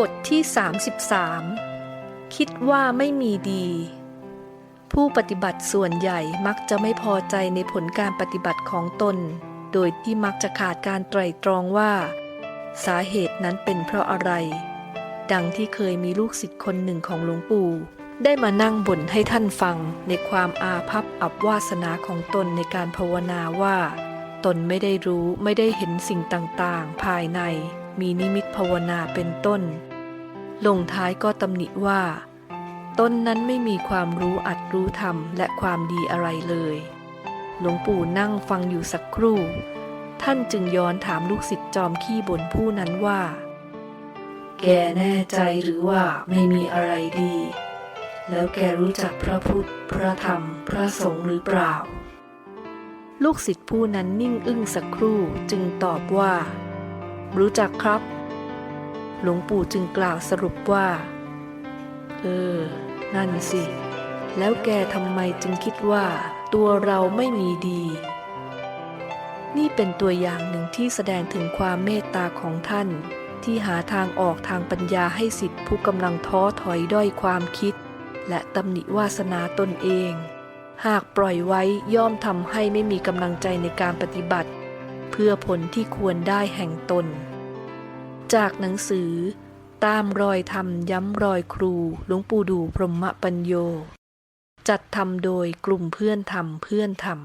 บทที่ 33 คิดว่าไม่มีดี ผู้ปฏิบัติส่วนใหญ่มักจะไม่พอใจในผลการปฏิบัติของตน โดยที่มักจะขาดการไตร่ตรองว่า สาเหตุนั้นเป็นเพราะอะไร ดังที่เคยมีลูกศิษย์คนหนึ่งของหลวงปู่ ได้มานั่งบ่นให้ท่านฟังในความอาภัพอับวาสนาของตนในการภาวนาว่า ตนไม่ได้รู้ไม่ได้เห็นสิ่งต่างๆ ภายใน มีนิมิตภาวนาเป็นต้น ลงท้ายก็ตำหนิว่า ต้นนั้นไม่มีความรู้อัดรู้ธรรมและความดีอะไรเลย หลวงปู่นั่งฟังอยู่สักครู่ ท่านจึงย้อนถามลูกศิษย์จอมขี้บ่นผู้นั้นว่า แกแน่ใจหรือว่าไม่มีอะไรดี แล้วแกรู้จักพระพุทธ พระธรรม พระสงฆ์หรือเปล่าลูกศิษย์ผู้นั้นนิ่งอึ้งสักครู่จึงตอบว่า รู้จักครับ หลวงปู่จึงกล่าวสรุปว่า เออ นั่นสิ แล้วแกทำไมจึงคิดว่า ตัวเราไม่มีดี นี่เป็นตัวอย่างหนึ่งที่แสดงถึงความเมตตาของท่าน ที่หาทางออกทางปัญญาให้สิทธิผู้กำลังท้อถอยด้อยความคิด และตำหนิวาสนาตนเอง หากปล่อยไว้ย่อมทำให้ไม่มีกำลังใจในการปฏิบัติ เพื่อผลที่ควรได้แห่งตน จากหนังสือ ตามรอยธรรมย้ำรอยครูหลวงปู่ดูพรหมปัญโย จัดทำโดยกลุ่มเพื่อนธรรมเพื่อนธรรม